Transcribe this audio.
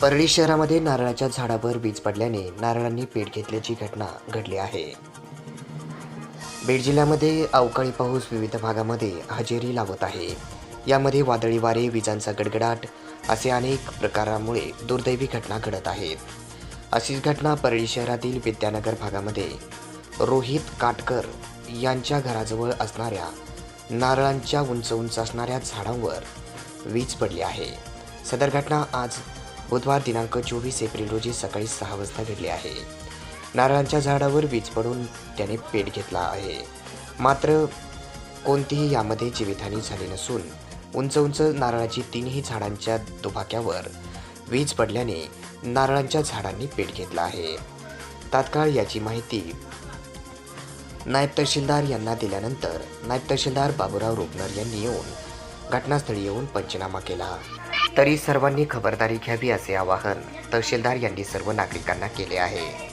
परळी शहरामध्ये नारळाच्या झाडावर वीज पडल्याने नारळांनी पेट घेतल्याची घटना घडली आहे. बीड जिल्ह्यामध्ये अवकाळी पाऊस विविध भागामध्ये हजेरी लावत आहे. यामध्ये वादळी वारे विजांचा गडगडाट असे अनेक प्रकारामुळे दुर्दैवी घटना घडत आहेत. अशीच घटना परळी शहरातील विद्यानगर भागामध्ये रोहित काटकर यांच्या घराजवळ असणाऱ्या नारळांच्या उंच उंच असणाऱ्या झाडांवर वीज पडली आहे. सदर घटना आज बुधवार दिनांक चोवीस एप्रिल रोजी सकाळी सहा वाजता घडली आहे. नारळांच्या झाडावर वीज पडून त्याने पेट घेतला आहे. मात्र कोणतीही यामध्ये जीवितहानी झाली नसून उंच उंच नारळाची तीनही झाडांच्या दुभाक्यावर वीज पडल्याने नारळांच्या झाडांनी पेट घेतला आहे. तात्काळ याची माहिती नायब तहसीलदार यांना दिल्यानंतर नायब तहसीलदार बाबूराव रुपनर यांनी येऊन घटनास्थळी येऊन पंचनामा केला. तरी सर्वांनी खबरदारी घ्यावी असे आवाहन तहसीलदार यांनी सर्व नागरिकांना केले आहे.